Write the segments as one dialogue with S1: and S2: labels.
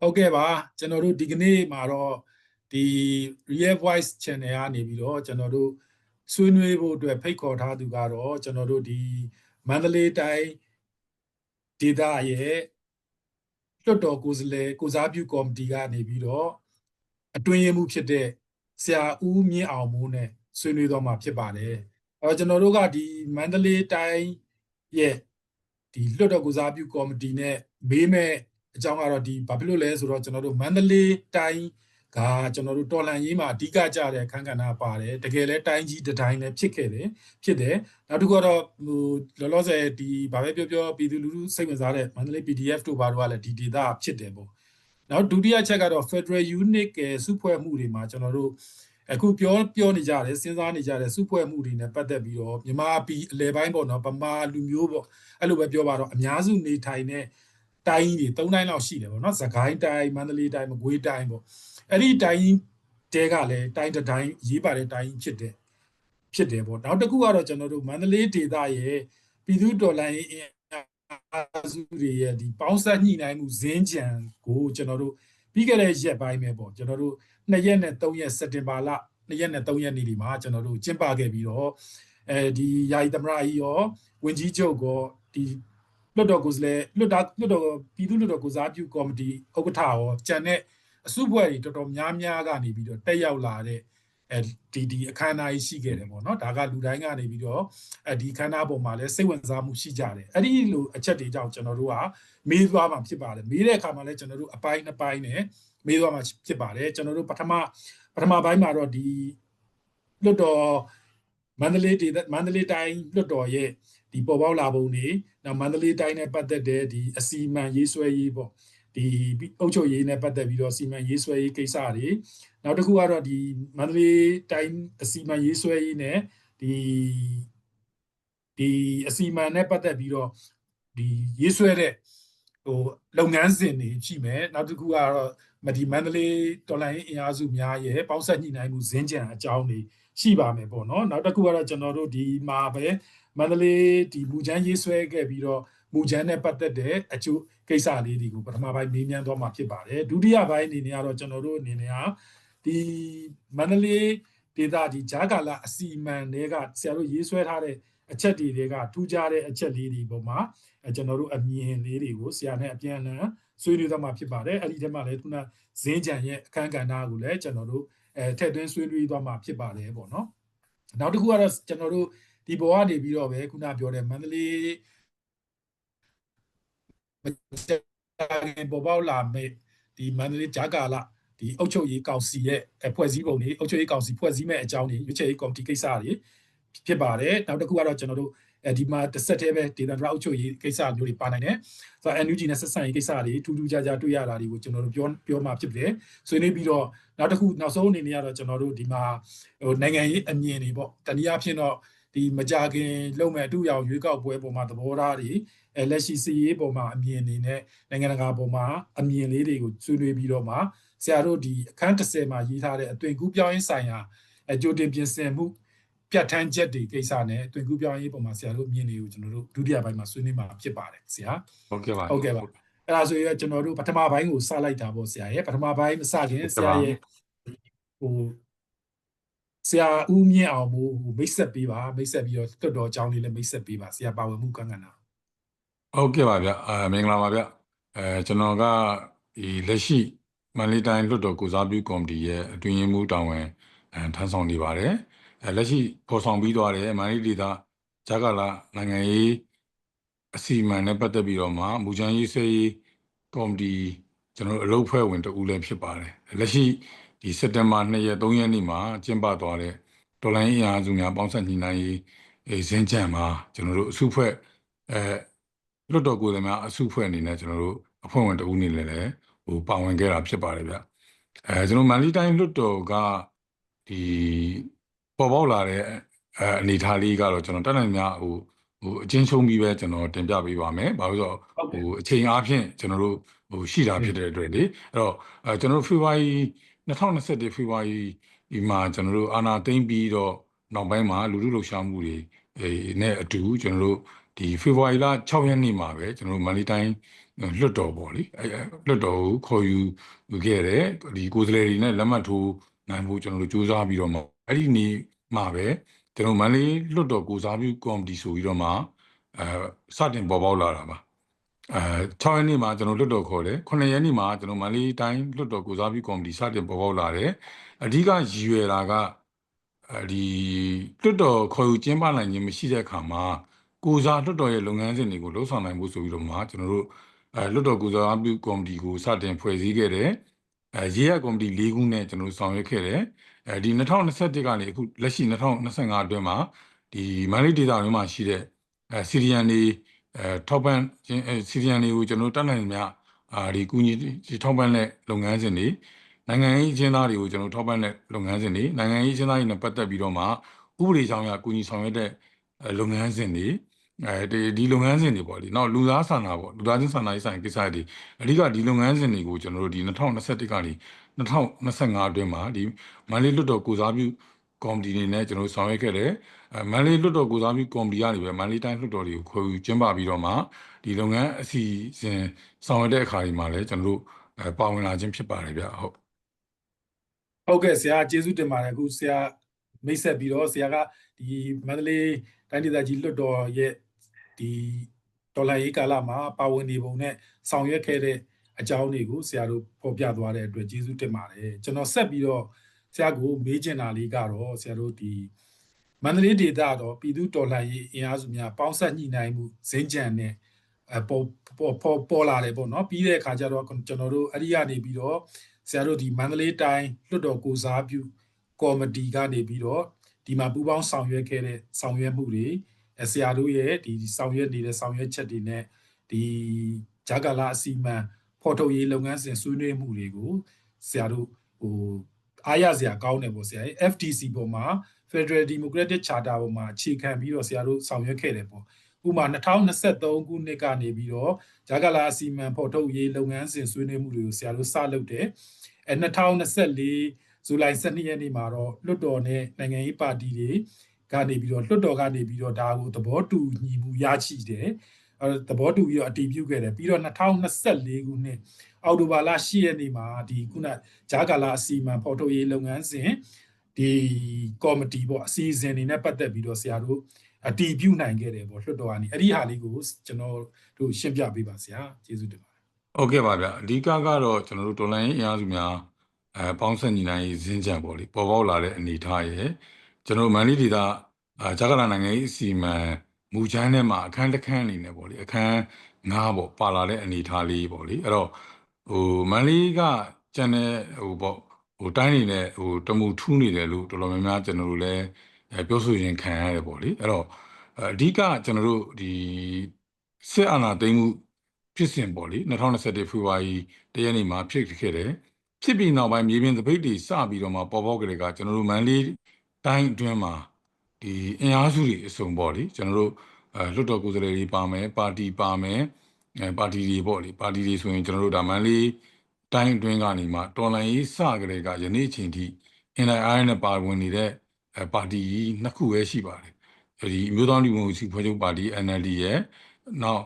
S1: ဟုတ်ကဲ့ပါကျွန်တော်တို့ဒီကနေ့မှာတော့ဒီ Real Voice Channel ကနေပြီးတော့ကျွန်တော်တို့ဆွေးနွေးဖို့အတွက်ဖိတ်ခေါ်ထားသူကတော့ကျွန်တော်တို့ဒီမန္တလေးတိုင်းဒေသရဲ့လွတ်တော်ကိုယ်စားလှယ်ကိုစားပြုကော်မတီကနေပြီးတော့အတွင်းရေးမှုဖြစ်တဲ့ဆရာဦးမြင့်အောင်မိုးနဲ့ဆွေးနွေးတော့မှာဖြစ်ပါတယ်အဲတော့ကျွန်တော်တို့ကဒီမန္တလေးတိုင်းရဲ့ဒီလွတ်တော်ကိုစားပြုကော်မတီနဲ့မေးမဲ့ အကြောင်းကတော့ဒီဘာဖြစ်လို့လဲဆိုတော့ကျွန်တော်တို့မန္တလေးတိုင်းကကျွန်တော်တို့တော်လန်ရေးမှာအဓိကကြတဲ့အခန်းကဏ္ဍပါတယ်တကယ်လဲတိုင်းကြီးတစ်တိုင်းလည်းဖြစ်ခဲ့တယ်ဖြစ်တယ်နောက်တစ်ခုကတော့ဟိုလောလောဆယ်ဒီဘာပဲပြောပြောပြည်သူလူထုစိတ်ဝင်စားတဲ့မန္တလေး PDF တို့ဘာတို့ကလည်းဒီဒေသဖြစ်တယ်ပေါ့နောက်ဒုတိယချက်ကတော့ Federal Unit ကစုဖွဲ့မှုတွေမှာကျွန်တော်တို့အခုပြောပြောနေကြတယ်စဉ်းစားနေကြတယ်စုဖွဲ့မှုတွေနဲ့ပတ်သက်ပြီးတော့မြန်မာပြည်အလဲပိုင်းပေါ့နော်ဗမာလူမျိုးပေါ့အဲ့လိုပဲပြောပါတော့အများစုနေထိုင်တဲ့ တိုင်းကြီးတွေ၃တိုင်းလောက်ရှိတယ်ပေါ့နော်သခိုင်းတိုင်းမန္တလေးတိုင်းမကွေးတိုင်းပေါ့အဲ့ဒီတိုင်းတဲကလည်းတိုင်းတစ်တိုင်းရေးပါတဲ့တိုင်းဖြစ်တယ်ဖြစ်တယ်ပေါ့နောက်တစ်ခုကတော့ကျွန်တော်တို့မန္တလေးဒေသရဲ့ပြည်သူတော်လှန်ရေးအားစုတွေရဲ့ဒီပေါင်းဆက်ညှိနှိုင်းမှုဇင်းကြံကိုကျွန်တော်တို့ပြီးခဲ့တဲ့ရက်ပိုင်းပဲပေါ့ကျွန်တော်တို့2ရက်နဲ့3ရက်စက်တင်ဘာလ2ရက်နဲ့3ရက်နေ့ဒီမှာကျွန်တော်တို့ကျင်းပခဲ့ပြီးတော့အဲဒီယာယီသမရကြီးရောဝင်ကြီးချုပ်ကောဒီ လွတ်တော်ကိုယ်စားလှယ်လွတ်တာလွတ်တော်ပြည်သူလွတ်တော်ကိုစားပြုကော်မတီဥက္ကဋ္ဌရောကြံတဲ့အစုဖွဲ့တွေတော်တော်များများကနေပြီးတော့တက်ရောက်လာတဲ့အဲဒီဒီအခမ်းအနားကြီးရှိခဲ့တယ်ပေါ့နော်ဒါကလူတိုင်းကနေပြီးတော့အဲဒီအခမ်းအနားပေါ်မှာလည်းစိတ်ဝင်စားမှုရှိကြတယ်အဲ့ဒီလိုအချက်တွေကြောင့်ကျွန်တော်တို့ကမေးသွားမှာဖြစ်ပါတယ်မေးတဲ့အခါမှာလည်းကျွန်တော်တို့အပိုင်းနှစ်ပိုင်းနဲ့မေးသွားမှာဖြစ်ပါတယ်ကျွန်တော်တို့ပထမပထမပိုင်းမှာတော့ဒီလွတ်တော်မန္တလေးဒေသမန္တလေးတိုင်းလွတ်တော်ရဲ့ ဒီပေါ်ပေါက်လာပုံတွေနောက်မန္တလေးတိုင်းနဲ့ပတ်သက်တဲ့ဒီအစီအမံရေးဆွဲရေးပေါ့ဒီအုပ်ချုပ်ရေးနဲ့ပတ်သက်ပြီးတော့စီမံရေးဆွဲရေးကိစ္စတွေနောက်တစ်ခုကတော့ဒီမန္တလေးတိုင်းအစီမံရေးဆွဲရေးနဲ့ဒီဒီအစီမံနဲ့ပတ်သက်ပြီးတော့ဒီရေးဆွဲတဲ့ဟိုလုပ်ငန်းစဉ်တွေရှိမယ်နောက်တစ်ခုကတော့မဒီမန္တလေးတော်လိုင်းအင်အားစုများရဲ့ပေါင်းဆက်ညှိနှိုင်းမှုဇင်းကြံအကြောင်းတွေရှိပါမယ်ပေါ့နော်နောက်တစ်ခုကတော့ကျွန်တော်တို့ဒီမှာပဲ မန္တလေးဒီမူချမ်းရေးဆွဲခဲ့ပြီးတော့မူချမ်းနဲ့ပတ်သက်တဲ့အကျိုးကိစ္စလေးတွေကိုပထမပိုင်းမေးမြန်းသွားမှာဖြစ်ပါတယ်ဒုတိယပိုင်းအနေနဲ့ကတော့ကျွန်တော်တို့အနေနဲ့ဟာဒီမန္တလေးဒေသဒီဂျာကာလာအစီမံတွေကဆရာတို့ရေးဆွဲထားတဲ့အချက်တွေတွေကထူးခြားတဲ့အချက်လေးတွေပေါ်မှာကျွန်တော်တို့အမြင်လေးတွေကိုဆရာနဲ့အပြန်အလှန်ဆွေးနွေးသွားမှာဖြစ်ပါတယ်အဲ့ဒီထဲမှာလည်းခုနဇင်းကြံရဲ့အခန်းကဏ္ဍကိုလည်းကျွန်တော်တို့အဲထည့်သွင်းဆွေးနွေးသွားမှာဖြစ်ပါတယ်ပေါ့နော်နောက်တစ်ခုကတော့ကျွန်တော်တို့ ဒီဘောကနေပြီးတော့ပဲခုနပြောတဲ့မန္တလေးပေါ်ပေါက်လာမဲ့ဒီမန္တလေးဂျာကာလာဒီအုပ်ချုပ်ရေးကောင်စီရဲ့ဖွဲ့စည်းပုံတွေအုပ်ချုပ်ရေးကောင်စီဖွဲ့စည်းမဲ့အကြောင်းတွေရွေးချယ်ရေးကော်မတီကိစ္စတွေဖြစ်ပါတယ်နောက်တစ်ခုကတော့ကျွန်တော်တို့အဲဒီမှာတစ်ဆက်တည်းပဲဒေသန္တရအုပ်ချုပ်ရေးကိစ္စမျိုးတွေပါနိုင်တယ်ဆိုတော့ NUG နဲ့ဆက်ဆံရေးကိစ္စတွေထူးထူးခြားခြားတွေ့ရတာတွေကိုကျွန်တော်တို့ပြောပြောမှဖြစ်တယ်ဆွေးနွေးပြီးတော့နောက်တစ်ခုနောက်ဆုံးအနေနဲ့ကတော့ကျွန်တော်တို့ဒီမှာဟိုနိုင်ငံရေးအမြင်တွေပေါ့တနည်းအားဖြင့်တော့ ဒီမကြခင်လုံမဲ့အတူရောင်ရွေးကောက်ပွဲပေါ်မှာသဘောထားတွေအဲလက်ရှိစီရေးပေါ်မှာအမြင်နေနဲ့နိုင်ငံတကာပေါ်မှာအမြင်လေးတွေကိုဆွေးနွေးပြီးတော့မှဆရာတို့ဒီအခန်း30မှာရေးထားတဲ့အသွင်ကူးပြောင်းရေးဆိုင်ရာအကြိုတင်ပြင်ဆင်မှုပြဋ္ဌာန်းချက်တွေကိစ္စနဲ့အသွင်ကူးပြောင်းရေးပုံမှာဆရာတို့မြင်တွေကိုကျွန်တော်တို့ဒုတိယပိုင်းမှာဆွေးနွေးမှာဖြစ်ပါတယ်ဆရာ
S2: ဟုတ်ကဲ့ပါ
S1: ဟုတ်ကဲ့ပါအဲ့ဒါဆိုရင်ကျွန်တော်တို့ပထမပိုင်းကိုစလိုက်တာပေါ့ဆရာရဲ့ပထမပိုင်းမစခင်ဆရာရဲ့ဟို ဆရာဦးမြင့်အောင်မို့မိတ်ဆက်ပေးပါမိတ်ဆက်ပြီးတော့တွတ်တော်အကြောင်းလေးလည်းမိတ်ဆက်ပေးပါဆရာပါဝင်မှုကံကဏ္ဍ
S2: ဟုတ်ကဲ့ပါဗျအာမင်္ဂလာပါဗျအဲကျွန်တော်ကဒီလက်ရှိမန္တလေးတိုင်းလွှတ်တော်ကိုစားပြုကော်မတီရဲ့အတွင်းရေးမှူးတာဝန်အဲထမ်းဆောင်နေပါတယ်အဲလက်ရှိပေါ်ဆောင်ပြီးသွားတယ်မန္တလေးဒေသဂျာကာလာနိုင်ငံရေးအစီအမံနဲ့ပတ်သက်ပြီးတော့မှမူချမ်းရေးဆွဲရေးကော်မတီကျွန်တော်တို့အလုပ်ဖွဲ့ဝင်တဦးလည်းဖြစ်ပါတယ်လက်ရှိ ဒီစက်တင်ဘာ2ရက်3ရက်နေ့မှာကျင်းပသွားတဲ့ဒေါ်လာရင်းအားစုများပေါင်းဆက်ညီနိုင်ရေးအဲဇင်းကြံမှာကျွန်တော်တို့အစုဖွဲ့အဲလွတ်တော်ကိုယ်စားများအစုဖွဲ့အနေနဲ့ကျွန်တော်တို့အဖွဲ့ဝင်တဦးအနေနဲ့လည်းဟိုပါဝင်ခဲ့တာဖြစ်ပါတယ်ဗျအဲကျွန်တော်မန္တလေးတိုင်းလွတ်တော်ကဒီပေါ်ပေါက်လာတဲ့အဲအနေထားလေးကတော့ကျွန်တော်တက်နိုင်များဟိုဟိုအချင်းချင်းပြီးပဲကျွန်တော်တင်ပြပေးပါမယ်။ဘာလို့ဆိုတော့ဟိုအချိန်အားဖြင့်ကျွန်တော်တို့ဟိုရှိတာဖြစ်တဲ့အတွက်လေအဲ့တော့အဲကျွန်တော်တို့ဖေဖော်ဝါရီ 2021ဖေဖော်ဝါရီဒီမှာကျွန်တော်တို့အာနာသိမ့်ပြီးတော့နောက်ပိုင်းမှာလူလူလှုပ်ရှားမှုတွေအဲနဲ့အတူကျွန်တော်တို့ဒီဖေဖော်ဝါရီလ6ရက်နေ့မှာပဲကျွန်တော်တို့မန္တလေးတိုင်းလွတ်တော်ပေါ့လေအဲလွတ်တော်ကိုခေါ်ယူခဲ့တယ်ဒီကိုယ်စားလှယ်တွေနဲ့လက်မှတ်ထိုးနိုင်ဖို့ကျွန်တော်တို့စူးစမ်းပြီးတော့မှအဲ့ဒီနေ့မှာပဲကျွန်တော်မန္တလေးလွတ်တော်ကိုစားပြုကော်မတီဆိုပြီးတော့မှအဲစတင်ပေါ်ပေါက်လာတာပါ အဲ6ရက်နေ့မှာကျွန်တော်လွတ်တော်ခေါ်တယ်9ရက်နေ့မှာကျွန်တော်မန္တလေးတိုင်းလွတ်တော်ကိုစားပြုကော်မတီစတင်ပေါ်ပေါက်လာတယ်အဓိကရည်ရွယ်တာကအဲဒီလွတ်တော်ခေါ်ယူကျင်းပနိုင်ခြင်းမရှိတဲ့အခါမှာကိုစားလွတ်တော်ရဲ့လုပ်ငန်းစဉ်တွေကိုလှုပ်ဆောင်နိုင်ဖို့ဆိုပြီးတော့မှကျွန်တော်တို့အဲလွတ်တော်ကိုစားပြုကော်မတီကိုစတင်ဖွဲ့စည်းခဲ့တယ်အဲရေးရကော်မတီ၄ခုနဲ့ကျွန်တော်တို့ဆောင်ရွက်ခဲ့တယ်အဲဒီ2021ကနေအခုလက်ရှိ2025အတွင်းမှာဒီမန္တလေးဒေသအတွင်းမှာရှိတဲ့အဲစီရီယန်တွေ အဲထောက်ပံ့ခြင်းအဲစီရီယန်တွေကိုကျွန်တော်တို့တက်နိုင်မြအာဒီကူညီထောက်ပံ့တဲ့လုပ်ငန်းစဉ်တွေနိုင်ငံရေးအကျဉ်းသားတွေကိုကျွန်တော်ထောက်ပံ့တဲ့လုပ်ငန်းစဉ်တွေနိုင်ငံရေးအကျဉ်းသားတွေနဲ့ပတ်သက်ပြီးတော့မှဥပဒေကြောင်းအရကူညီဆောင်ရွက်တဲ့လုပ်ငန်းစဉ်တွေအဲဒီဒီလုပ်ငန်းစဉ်တွေပေါ့လေနောက်လူသားဆန္ဒပေါ့လူသားချင်းဆန္ဒရေးဆိုင်ကိစ္စတွေအဓိကဒီလုပ်ငန်းစဉ်တွေကိုကျွန်တော်တို့ဒီ2021ကနေ2025အတွင်းမှာဒီမန္တလေးလွတ်တော်ကိုစားပြု ကော်မတီနေနဲ့ကျွန်တော်ဆောင်ရွက်ခဲ့တယ်အဲမန္တလေးလွတ်တော်ကိုစားပြုကော်မတီကနေပဲမန္တလေးတိုင်းလွတ်တော်တွေကိုခေါ်ယူကျင်းပပြီးတော့မှဒီလုပ်ငန်းအစီအစဉ်ဆောင်ရွက်တဲ့အခါဒီမှာလည်းကျွန်တော်တို့အဲပါဝင်လာခြင်းဖြစ်ပါတယ်ဗျဟုတ်
S1: ဟုတ်ကဲ့ဆရာကျေးဇူးတင်ပါတယ်အခုဆရာမိတ်ဆက်ပြီးတော့ဆရာကဒီမန္တလေးတိုင်းဒေသကြီးလွတ်တော်ရဲ့ဒီဒေါ်လာရေးကာလမှာပါဝင်နေပုံနဲ့ဆောင်ရွက်ခဲ့တဲ့အကြောင်းတွေကိုဆရာတို့ဖော်ပြသွားတဲ့အတွက်ကျေးဇူးတင်ပါတယ်ကျွန်တော်ဆက်ပြီးတော့ ဆရာကိုမေးချင်တာလေးကတော့ဆရာတို့ဒီမန္တလေးဒေသတော့ပြည်သူတော်လှန်ရေးအင်အားစုများပေါင်းဆက်ညှိနှိုင်းမှုဇင်းကြံနဲ့အပေါ်ပေါ်ပေါ်ပေါ်လာတယ်ပေါ့နော်ပြီးတဲ့အခါကျတော့ကျွန်တော်တို့အဲ့ဒီကနေပြီးတော့ဆရာတို့ဒီမန္တလေးတိုင်းလွတ်တော်ကိုစားပြုကော်မတီကနေပြီးတော့ဒီမှာပူးပေါင်းဆောင်ရွက်ခဲ့တဲ့ဆောင်ရွက်မှုတွေဆရာတို့ရဲ့ဒီဆောင်ရွက်နေတဲ့ဆောင်ရွက်ချက်တွေနဲ့ဒီဂျာကာလာအစီမံဖော်ထုတ်ရေးလုပ်ငန်းစဉ်ဆွေးနွေးမှုတွေကိုဆရာတို့ဟို အားရစရာကောင်းတယ်ပေါ့ဆရာ FTC ပေါ်မှာ Federal Democratic Charter ပေါ်မှာအခြေခံပြီးတော့ဆရာတို့ဆောင်ရွက်ခဲ့တယ်ပေါ့ဥပမာ2023ခုနှစ်ကနေပြီးတော့ဂျာကာလာအစီမံဖော်ထုတ်ရေးလုပ်ငန်းစဉ်ဆွေးနွေးမှုတွေကိုဆရာတို့စလုပ်တယ်အဲ2024ဇူလိုင်12ရက်နေ့မှာတော့လွတ်တော်နဲ့နိုင်ငံရေးပါတီတွေကနေပြီးတော့လွတ်တော်ကနေပြီးတော့ဒါကိုသဘောတူညီမှုရရှိတယ်အဲ သဘောတူပြီးတော့အတည်ပြုခဲ့တယ်ပြီးတော့2024ခုနှစ်အောက်တိုဘာလ10ရက်နေ့မှာဒီခုနဂျာကာလာအစီအမံဖော်ထုတ်ရေးလုပ်ငန်းစဉ်ဒီကော်မတီပေါ့အစီအစဉ်တွေနဲ့ပတ်သက်ပြီးတော့ဆရာတို့အတည်ပြုနိုင်ခဲ့တယ်ပေါ့လွှတ်တော်ကနေအဲ့ဒီဟာလေးကိုကျွန်တော်တို့ရှင်းပြပေးပါဆရာကျေးဇူးတင်ပါတယ်
S2: ဟုတ်ကဲ့ပါဗျအဓိကကတော့ကျွန်တော်တို့တော်လိုင်းအင်အားစုများအဲပေါင်းဆက်ညီနိုင်ရေးဇင်းကြံပေါ့လေပေါ်ပေါက်လာတဲ့အနေအထားရဲ့ကျွန်တော်တို့မန္တလေးဒေသအာဂျာကာလာနိုင်ငံရေးအစီအမံ မူချမ်းထဲမှာအခန်းတစ်ခန်းအနေနဲ့ပေါ့လေအခန်း9ပေါ့ပါလာတဲ့အနေအထားလေးပေါ့လေအဲ့တော့ဟိုမန္တလေးကကျန်တဲ့ဟိုပေါ့ဟိုတိုင်းနေနဲ့ဟိုတမူထူးနေတယ်လို့တော်တော်များများကျွန်တော်တို့လည်းအဲပြောဆိုရင်ခံရတယ်ပေါ့လေအဲ့တော့အဓိကကျွန်တော်တို့ဒီစစ်အာဏာသိမ်းမှုဖြစ်စဉ်ပေါ့လေ2021ဖေဖော်ဝါရီတရက်နေ့မှာဖြစ်ခဲ့တယ်ဖြစ်ပြီးနောက်ပိုင်းမြေပြင်သပိတ်တွေစပြီးတော့မှပေါ်ပေါက်ကြတဲ့ကကျွန်တော်တို့မန္တလေးတိုင်းအတွင်းမှာ ဒီအင်အားစုတွေအစုံပေါ့လေကျွန်တော်တို့အဲလွတ်တော်ကိုယ်စားလှယ်တွေပါမယ်ပါတီပါမယ်အဲပါတီတွေပေါ့လေပါတီတွေဆိုရင်ကျွန်တော်တို့ဒါမန္တလေးတိုင်းအတွင်းကနေမှတော်လိုင်းရေးစကြတဲ့ကယနေ့အချိန်ထိ NIR နဲ့ပါဝင်နေတဲ့အဲပါတီနှစ်ခုပဲရှိပါတယ်ဒီအမျိုးသားလူမျိုးစီဖွဲ့ချုပ်ပါတီ NLD ရဲ့နောက်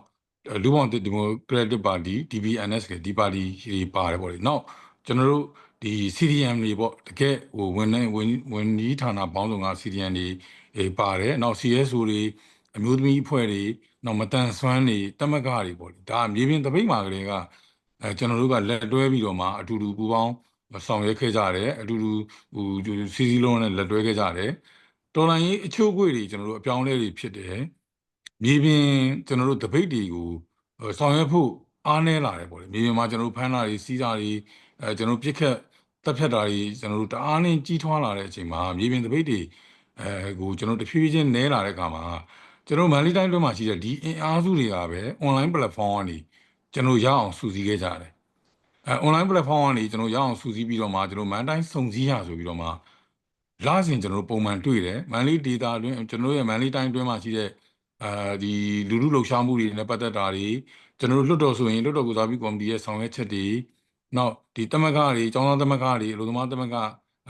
S2: လူ့ဘောင်ဒီမိုကရက်တစ်ပါတီ DBNS ကဒီပါတီတွေပါတယ်ပေါ့လေနောက်ကျွန်တော်တို့ ဒီ CDM တွေပေါ့တကယ်ဟိုဝန်နေဝန်ဝန်ကြီးဌာနပေါင်းစုံက CDM တွေအေးပါတယ်နောက် CSO တွေအမျိုးသမီးအဖွဲ့တွေနောက်မတန်ဆွမ်းတွေတမကတွေပေါ့လေဒါမြေပြင်တပိတ်မှာကလေးကအဲကျွန်တော်တို့ကလက်တွဲပြီးတော့မှအတူတူပူးပေါင်းဆောင်ရွက်ခဲ့ကြတယ်အတူတူဟိုစီစီလုံးနဲ့လက်တွဲခဲ့ကြတယ်တော်လိုင်းရေးအချို့အကွေတွေကျွန်တော်တို့အပြောင်းလဲတွေဖြစ်တယ်မြေပြင်ကျွန်တော်တို့တပိတ်တွေကိုဆောင်ရွက်ဖို့အားနည်းလာတယ်ပေါ့လေမြေပြင်မှာကျွန်တော်တို့ဖမ်းတာတွေစီးတာတွေအဲကျွန်တော်တို့ပြစ်ခတ် တပ်ဖြတ်တာတွေကျွန်တော်တို့တအားနဲ့ကြီးထွားလာတဲ့အချိန်မှာမြေပြင်တပိတ်တွေအဲကိုကျွန်တော်တဖြည်းဖြည်းချင်းနဲလာတဲ့အခါမှာကျွန်တော်မန္တလေးတိုင်းတွင်းမှာရှိတဲ့ဒီအင်အားစုတွေကပဲ online platform ကနေကျွန်တော်ရအောင်စူးစီးခဲ့ကြတယ်အဲ online platform ကနေကျွန်တော်ရအောင်စူးစီးပြီးတော့မှကျွန်တော်မန်တိုင်းစုံစည်းရဆိုပြီးတော့မှလာစဉ်ကျွန်တော်ပုံမှန်တွေ့တယ်မန်လေးဒေတာတွင်ကျွန်တော်ရဲ့မန်လေးတိုင်းတွင်းမှာရှိတဲ့အာဒီလူလူလှုပ်ရှားမှုတွေနဲ့ပတ်သက်တာတွေကျွန်တော်တို့လွတ်တော်ဆိုရင်လွတ်တော်ကိုစားပြီးကော်မတီရဲ့ဆောင်ရွက်ချက်တွေ နောက်ဒီတမကတွေကျောင်းသားတမကတွေအလို့သမားတမက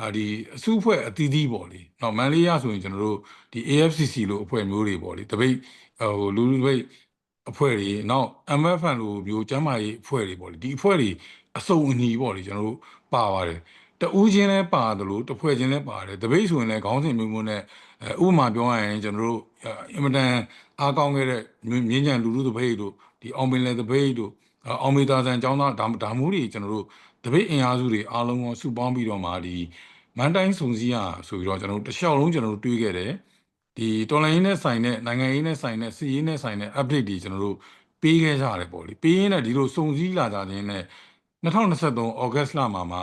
S2: အာဒီအစုအဖွဲ့အသီးသီးပေါ့လေနောက်မန်လေးရဆိုရင်ကျွန်တော်တို့ဒီ AFCC လို့အဖွဲ့မျိုးတွေပေါ့လေတပိတ်ဟိုလူလူပိတ်အဖွဲ့တွေနောက် MFN လိုမျိုးကျမ်းမာရေးအဖွဲ့တွေပေါ့လေဒီအဖွဲ့တွေအစုံအညီပေါ့လေကျွန်တော်တို့ပါပါတယ်တဦးချင်းလည်းပါတယ်လို့တစ်ဖွဲ့ချင်းလည်းပါတယ်တပိတ်ဆိုရင်လည်းခေါင်းစဉ်မျိုးမျိုးနဲ့အဲဥပမာပြောရရင်ကျွန်တော်တို့အင်မတန်အားကောင်းခဲ့တဲ့မြင်းညံလူလူတပိတ်တို့ဒီအောင်ပင်လေတပိတ်တို့ အောင်မေတာဆန်ចောင်းသားဒါဒါမျိုးတွေကျွန်တော်တို့တပိတ်အင်အားစုတွေအားလုံးကိုစုပေါင်းပြီးတော့မှဒီမန်တိုင်းစုံစည်းရဆိုပြီးတော့ကျွန်တော်တို့တစ်လျှောက်လုံးကျွန်တော်တို့တွေးခဲ့တယ်ဒီတော်လိုင်းရေးနဲ့ဆိုင်တဲ့နိုင်ငံရေးနဲ့ဆိုင်တဲ့စီးရေးနဲ့ဆိုင်တဲ့ update တွေကျွန်တော်တို့ပေးခဲ့ကြရတယ်ပေါ့လေပေးရင်းနဲ့ဒီလိုစုံစည်းလာကြခြင်းနဲ့2023 August လမှာမှ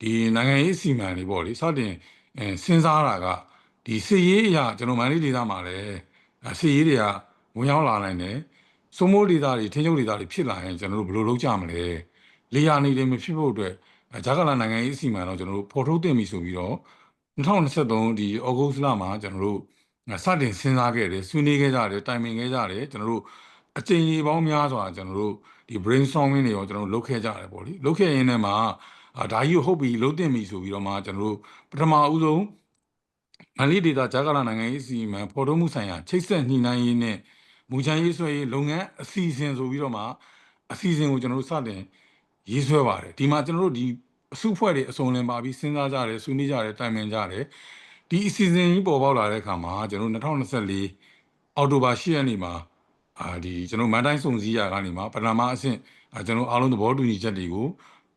S2: ဒီနိုင်ငံရေးအစီအမံတွေပေါ့လေစတင်အဲစဉ်းစားတာကဒီစီရေးအရာကျွန်တော်မန္တလေးဒေသမှာလည်းစီရေးတွေကဝင်ရောက်လာနိုင်တယ် စိုးမိုးဒေသတွေထင်းချုပ်ဒေသတွေဖြစ်လာရင်ကျွန်တော်တို့ဘယ်လိုလုပ်ကြမလဲလေယာနေတွေမဖြစ်ဖို့အတွက်ဂျာကာလာနိုင်ငံရေးအစီအမံတော့ကျွန်တော်တို့ဖော်ထုတ်တင်ပြီဆိုပြီးတော့2023ဒီဩဂုတ်လမှာကျွန်တော်တို့စတင်စဉ်းစားခဲ့တယ်ဆွေးနွေးခဲ့ကြတယ်တိုင်ပင်ခဲ့ကြတယ်ကျွန်တော်တို့အကြိမ်ကြီးပေါင်းများစွာကျွန်တော်တို့ဒီ brainstorming တွေရောကျွန်တော်တို့လုပ်ခဲ့ကြတယ်ပေါ့လေလုပ်ခဲ့ရင်းနဲ့မှာအာဒါကြီးကိုဟုတ်ပြီလုပ်တင်ပြီဆိုပြီးတော့မှကျွန်တော်တို့ပထမဦးဆုံးမန္တလေးဒေတာဂျာကာလာနိုင်ငံရေးအစီအမံဖော်ထုတ်မှုဆိုင်ရာချိတ်ဆက်ညှိနှိုင်းရေးနဲ့ မူချမ်းရေးဆွဲရေးလုပ်ငန်းအစီအစဉ်ဆိုပြီးတော့မှအစီအစဉ်ကိုကျွန်တော်တို့စတင်ရေးဆွဲပါတယ်ဒီမှာကျွန်တော်တို့ဒီအစုဖွဲ့တွေအစုံလင်ပါပြီးစဉ်းစားကြတယ်ဆွေးနွေးကြတယ်တိုင်ပင်ကြတယ်ဒီအစီအစဉ်ကြီးပေါ်ပေါက်လာတဲ့အခါမှာကျွန်တော်တို့2024အောက်တိုဘာ10ရက်နေ့မှာအာဒီကျွန်တော်မန်တိုင်းစုံစည်းရကနေမှာပထမအဆင့်ကျွန်တော်အားလုံးသဘောတူညီချက်တွေကို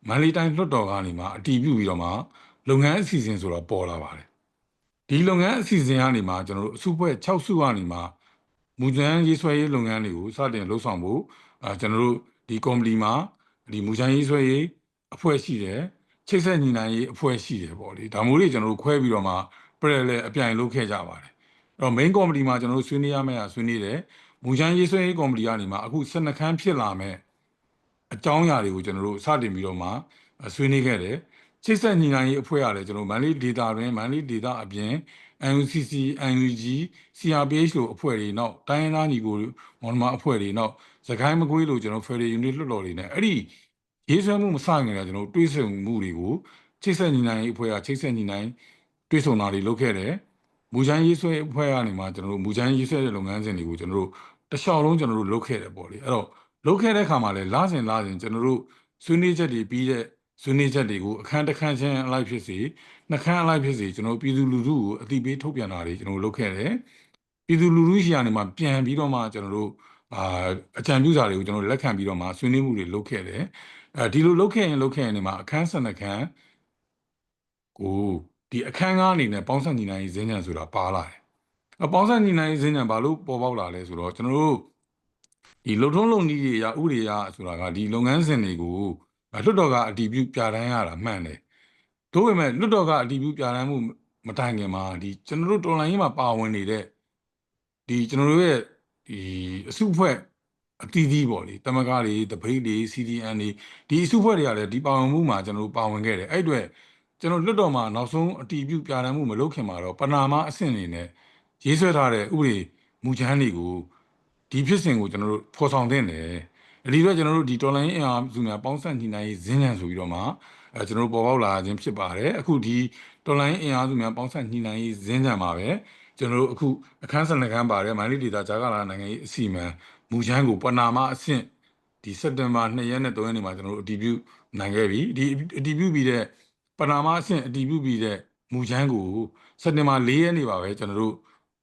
S2: မန္တလေးတိုင်းလွှတ်တော်ကနေမှာအတည်ပြုပြီးတော့မှလုပ်ငန်းအစီအစဉ်ဆိုတာပေါ်လာပါတယ်ဒီလုပ်ငန်းအစီအစဉ်ကနေမှာကျွန်တော်တို့အစုဖွဲ့6စုကနေမှာ မူကျန်းရေးဆွဲရေးလုပ်ငန်းတွေကိုစတင်လှုပ်ဆောင်ဖို့အာကျွန်တော်တို့ဒီကော်မတီမှာဒီမူချမ်းရေးဆွဲရေးအဖွဲ့ရှိတယ်ချိတ်ဆက်ညီနိုင်ရေးအဖွဲ့ရှိတယ်ပေါ့လေဒါမျိုးတွေကျွန်တော်တို့ခွဲပြီးတော့မှ parallel အပြိုင်လုပ်ခဲ့ကြပါတယ်အဲ့တော့ main committee မှာကျွန်တော်တို့ဆွေးနွေးရမယ့်ဆွေးနွေးတယ်မူချမ်းရေးဆွဲရေး committee ကနေမှအခု12ခန်းဖြစ်လာမဲ့အကြောင်းအရာတွေကိုကျွန်တော်တို့စတင်ပြီးတော့မှဆွေးနွေးခဲ့တယ်ချိတ်ဆက်ညီနိုင်ရေးအဖွဲ့ရတယ်ကျွန်တော်မန္တလေးဒေတာတွင်မန္တလေးဒေတာအပြင် NUCC NUG CRPH လို့အဖွဲ့တွေနောက်တိုင်းရင်းသားညီကိုမော်နမအဖွဲ့တွေနောက်စကိုင်းမကွေးလို့ကျွန်တော် Federal Unit လွှတ်တော်တွေနဲ့အဲ့ဒီရေးဆွဲမှုမစခင်ကကျွန်တော်တွေးဆုံမှုတွေကိုချိတ်ဆက်ညီနိုင်ရေးအဖွဲ့ကချိတ်ဆက်ညီနိုင်တွေးဆုံတာတွေလုပ်ခဲ့တယ်မူချမ်းရေးဆွဲအဖွဲ့ကနေမှကျွန်တော်တို့မူချမ်းရေးဆွဲတဲ့လုပ်ငန်းစဉ်တွေကိုကျွန်တော်တို့တခြားလုံးကျွန်တော်တို့လုပ်ခဲ့တယ်ပေါ့လေအဲ့တော့လုပ်ခဲ့တဲ့ခါမှာလည်းလာစဉ်လာစဉ်ကျွန်တော်တို့ဆွေးနွေးချက်တွေပြီးတဲ့ ဆွေးနွေးချက်တွေကိုအခန်းတစ်ခန်းချင်းအလိုက်ဖြစ်စေနှခမ်းအလိုက်ဖြစ်စေကျွန်တော်ပြည်သူလူထုကိုအတိပေးထုတ်ပြန်တာတွေကျွန်တော်လုပ်ခဲ့တယ်ပြည်သူလူထုရှိရာနေမှာပြန်ပြီးတော့မှကျွန်တော်တို့အာအကြံပြုစာတွေကိုကျွန်တော်လက်ခံပြီးတော့မှဆွေးနွေးမှုတွေလုပ်ခဲ့တယ်အဲဒီလိုလုပ်ခဲ့ရင်လုပ်ခဲ့ရင်ဒီမှာအခန်း၁၂ခန်းကိုဒီအခန်းကားအနေနဲ့ပေါင်းစပ်ညီနိုင်ရေးဈဉ္ဉံဆိုတာပါလာတယ်အပေါင်းစပ်ညီနိုင်ရေးဈဉ္ဉံဘာလို့ပေါ်ပေါက်လာလဲဆိုတော့ကျွန်တော်တို့ဒီလုံထုံးလုံနည်းတွေအရာဥတွေအရာဆိုတာကဒီလုပ်ငန်းစဉ်တွေကို လွတ်တော်ကအတည်ပြုပြတိုင်းရတာမှန်တယ်တို့ပေမဲ့လွတ်တော်ကအတည်ပြုပြတိုင်းမှုမတိုင်ခင်မှာဒီကျွန်တော်တို့တော်လိုင်းရေးမှာပါဝင်နေတဲ့ဒီကျွန်တော်တို့ရဲ့ဒီအစုအဖွဲ့အတီးတီးပေါ့လေတမကားတွေတပိတ်တွေ CDN တွေဒီအစုဖွဲ့တွေကလည်းဒီပါဝင်မှုမှာကျွန်တော်တို့ပါဝင်ခဲ့တယ်အဲ့အတွက်ကျွန်တော်လွတ်တော်မှာနောက်ဆုံးအတီးပြုပြတမ်းမှုမလုပ်ခင်မှာတော့ပနာမအဆင့်အနေနဲ့ရေးဆွဲထားတဲ့ဥပဒေမူချမ်းတွေကိုဒီဖြစ်စဉ်ကိုကျွန်တော်တို့ဖော်ဆောင်သင့်တယ် အဒီတော့ကျွန်တော်တို့ဒီတော်လိုင်းအင်အားစုများပေါင်းစပ်ညီနိုင်ရေးဇင်းညံဆိုပြီးတော့မှအဲကျွန်တော်တို့ပေါ်ပေါက်လာခြင်းဖြစ်ပါတယ်အခုဒီတော်လိုင်းအင်အားစုများပေါင်းစပ်ညီနိုင်ရေးဇင်းညံမှာပဲကျွန်တော်တို့အခုအခန်း12ခန်းပါတယ်မန္တလေးဒေသဂျာကာလာနိုင်ငံရေးအစီအမံမူချမ်းကိုပနာမအဆင့်ဒီစက်တင်ဘာ2ရက်နဲ့3ရက်နေ့မှာကျွန်တော်တို့အတည်ပြုနိုင်ခဲ့ပြီဒီအတည်ပြုပြီးတဲ့ပနာမအဆင့်အတည်ပြုပြီးတဲ့မူချမ်းကိုစက်တင်ဘာ4ရက်နေ့ပါပဲကျွန်တော်တို့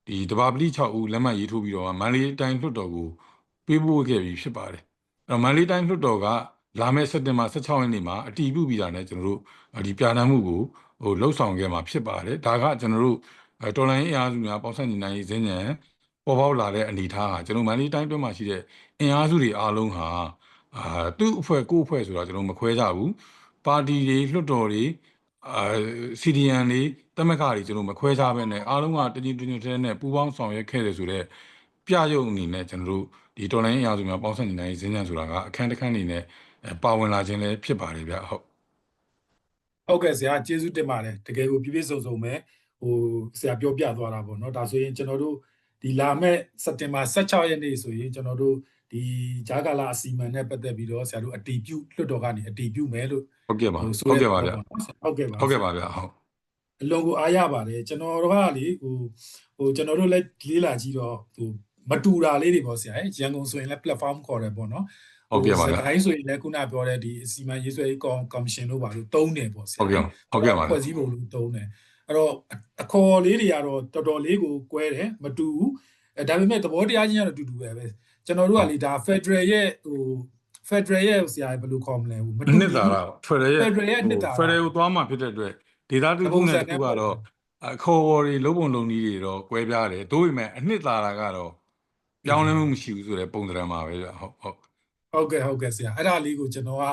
S2: ဒီတဘာပလိ6ဦးလက်မှတ်ရေးထိုးပြီးတော့မန္တလေးတိုင်းလွှတ်တော်ကိုပေးပို့ခဲ့ပြီးဖြစ်ပါတယ်အဲ့တော့ မန္တလေးတိုင်းလွှတ်တော်ကလာမယ့်စက်တင်ဘာ16ရက်နေ့မှာအတည်ပြုပြီးတာနဲ့ကျွန်တော်တို့ဒီပြဋ္ဌာန်းမှုကိုဟိုလှုပ်ဆောင်ခဲ့မှာဖြစ်ပါတယ်ဒါကကျွန်တော်တို့တော်လိုင်းအင်အားစုများပေါင်းစပ်ညီနိုင်ရေးဇင်းညံပေါ်ပေါက်လာတဲ့အနေအထားဟာကျွန်တော်မန္တလေးတိုင်းတွင်းမှာရှိတဲ့အင်အားစုတွေအားလုံးဟာအာသူ့အဖွဲ့ကိုယ့်အဖွဲ့ဆိုတာကျွန်တော်မခွဲကြဘူးပါတီတွေလွှတ်တော်တွေအာ CDN တွေတမကတွေကျွန်တော်မခွဲခြားဘဲနဲ့အားလုံးကတညီတညွတ်တည်းနဲ့ပူးပေါင်းဆောင်ရွက်ခဲ့တယ်ဆိုတော့ပြရုပ်အနေနဲ့ကျွန်တော်တို့ ဒီတော်လိုင်းအင်အားစုများပေါင်းစပ်ညီနိုင်ရေးဇင်းညံဆိုတာကအခန်းတစ်ခန်းအနေနဲ့ပါဝင်လာခြင်းလည်းဖြစ်ပါတယ်ဗျဟုတ်
S1: ဟုတ်ကဲ့ဆရာကျေးဇူးတင်ပါတယ်တကယ်ကိုပြည့်ပြည့်စုံစုံပဲဟိုဆရာပြောပြသွားတာပေါ့နော်ဒါဆိုရင်ကျွန်တော်တို့ဒီလာမဲ့စက်တင်ဘာ16ရက်နေ့ဆိုရင်ကျွန်တော်တို့ဒီဂျာကာလာအစီအမံနဲ့ပတ်သက်ပြီးတော့ဆရာတို့အတီးပြုလွှတ်တော်ကနေအတီးပြုမယ်လို့
S2: ဟုတ်ကဲ့ပါ
S1: ဟို
S2: ဟုတ်ကဲ့ပါဗျ
S1: ဟုတ်ကဲ့ပါ
S2: ဟုတ်ကဲ့ပါဗျဟုတ်
S1: အလွန်ကိုအားရပါတယ်ကျွန်တော်တို့ကလေဟိုဟိုကျွန်တော်တို့လည်းလေးလာကြည့်တော့ဟို မတူတာလေးတွေပေါ့ဆရာရရန်ကုန်ဆိုရင်လည်း platform ခေါ်တယ်ပေါ့နော်
S2: ဟုတ်ကဲ့ပါဗျာ
S1: စကိုင်းဆိုရင်လည်းခုနပြောတဲ့ဒီအစီအမံရေးဆွဲရေးကော်ကော်မရှင်တို့ပါလို့တုံးတယ်ပေါ့ဆရာ
S2: ဟုတ်ကဲ့ဟုတ်ကဲ့ပါဗျာ
S1: ဖွဲ့စည်းပုံလို့တုံးတယ်အဲ့တော့အခေါ်လေးတွေကတော့တော်တော်လေးကိုကွဲတယ်မတူဘူးအဲဒါပေမဲ့သဘောတရားချင်းကတော့တူတူပဲပဲကျွန်တော်တို့ကလေဒါ Federal ရဲ့ဟို Federal ရဲ့ဆရာဘယ်လိုခေါ်မလဲဟိုမတူ
S2: နှစ်သာရဖရယ်ရဲ့
S1: Federal ရဲ့နှစ်သာရ
S2: ဖရယ်ကိုသွားမှဖြစ်တဲ့အတွက်ဒေတာတူခုနဲ့တူကတော့အခေါ်ဝေါ်တွေလုံးပုံလုံးကြီးတွေတော့ကွဲပြားတယ်တို့ပေမဲ့အနှစ်သာရကတော့ ပြောင်းလဲမှုမရှိဘူးဆိုတဲ့ပုံစံမှာပဲဗျဟုတ်ဟုတ်
S1: ဟုတ်ကဲ့ဟုတ်ကဲ့ဆရာအဲ့ဒါလေးကိုကျွန်တော်က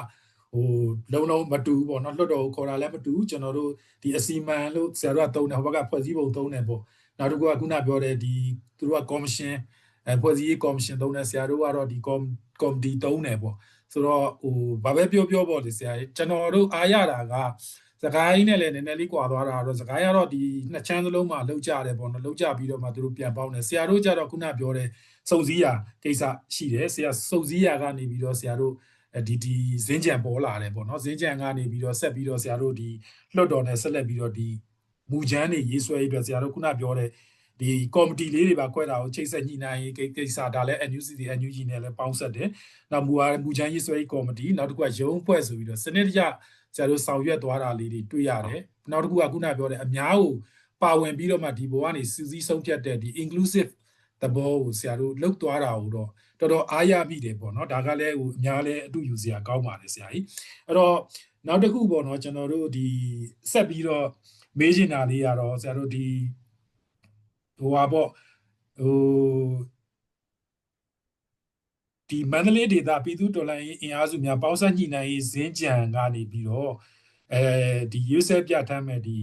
S1: ဟိုလုံးလုံးမတူဘူးပေါ့နော်လွတ်တော်ကိုခေါ်တာလည်းမတူဘူးကျွန်တော်တို့ဒီအစီမံလို့ဆရာတို့ကသုံးတယ်ဟိုဘက်ကဖွဲ့စည်းပုံသုံးတယ်ပေါ့နောက်တစ်ခုကခုနပြောတဲ့ဒီသူတို့ကကော်မရှင်အဲဖွဲ့စည်းရေးကော်မရှင်သုံးတယ်ဆရာတို့ကတော့ဒီကော်ကော်မတီသုံးတယ်ပေါ့ဆိုတော့ဟိုဘာပဲပြောပြောပေါ့လေဆရာကျွန်တော်တို့အားရတာကစကိုင်းနဲ့လည်းနည်းနည်းလေးကွာသွားတာတော့စကိုင်းကတော့ဒီနှစ်ချမ်းစလုံးမှာလောက်ကြတယ်ပေါ့နော်လောက်ကြပြီးတော့မှသူတို့ပြန်ပေါင်းတယ်ဆရာတို့ကြတော့ခုနပြောတဲ့ စုံစည်းရာကိစ္စရှိတယ်ဆရာစုံစည်းရာကနေပြီးတော့ဆရာတို့ဒီဒီဇင်းကြံပေါ်လာတယ်ပေါ့နော်ဇင်းကြံကနေပြီးတော့ဆက်ပြီးတော့ဆရာတို့ဒီလွတ်တော်နဲ့ဆက်လက်ပြီးတော့ဒီမူချမ်းတွေရေးဆွဲရေးအတွက်ဆရာတို့ခုနပြောတဲ့ဒီကော်မတီလေးတွေပါခွဲတာကိုချိတ်ဆက်ညှိနှိုင်းရေးကိစ္စဒါလည်း NUCC NUG နဲ့လည်းပေါင်းဆက်တယ်။နောက်မူအားမူချမ်းရေးဆွဲရေးကော်မတီနောက်တစ်ခုကရုံးဖွဲ့ဆိုပြီးတော့စနစ်တကျဆရာတို့ဆောင်ရွက်သွားတာလေးတွေတွေ့ရတယ်။နောက်တစ်ခုကခုနပြောတဲ့အများကိုပါဝင်ပြီးတော့မှဒီဘဝကနေစူးစီးဆုံးဖြတ်တဲ့ဒီ inclusive သဘောကိုဆရာတို့လှုပ်သွားတာကိုတော့တော်တော်အားရမိတယ်ပေါ့နော်ဒါကလည်းဟိုအများလဲအတူယူစရာကောင်းပါတယ်ဆရာကြီးအဲ့တော့နောက်တစ်ခုပေါ့နော်ကျွန်တော်တို့ဒီဆက်ပြီးတော့မေးချင်တာလေးကတော့ဆရာတို့ဒီဟိုပါပေါ့ဟိုဒီမန္တလေးဒေသပြည်သူတော်လှန်ရေးအင်အားစုများပေါင်းစပ်ညှိနှိုင်းရေးဇင်းကြံကနေပြီးတော့အဲဒီရွေးဆဲပြဋ္ဌာန်းမဲ့ဒီ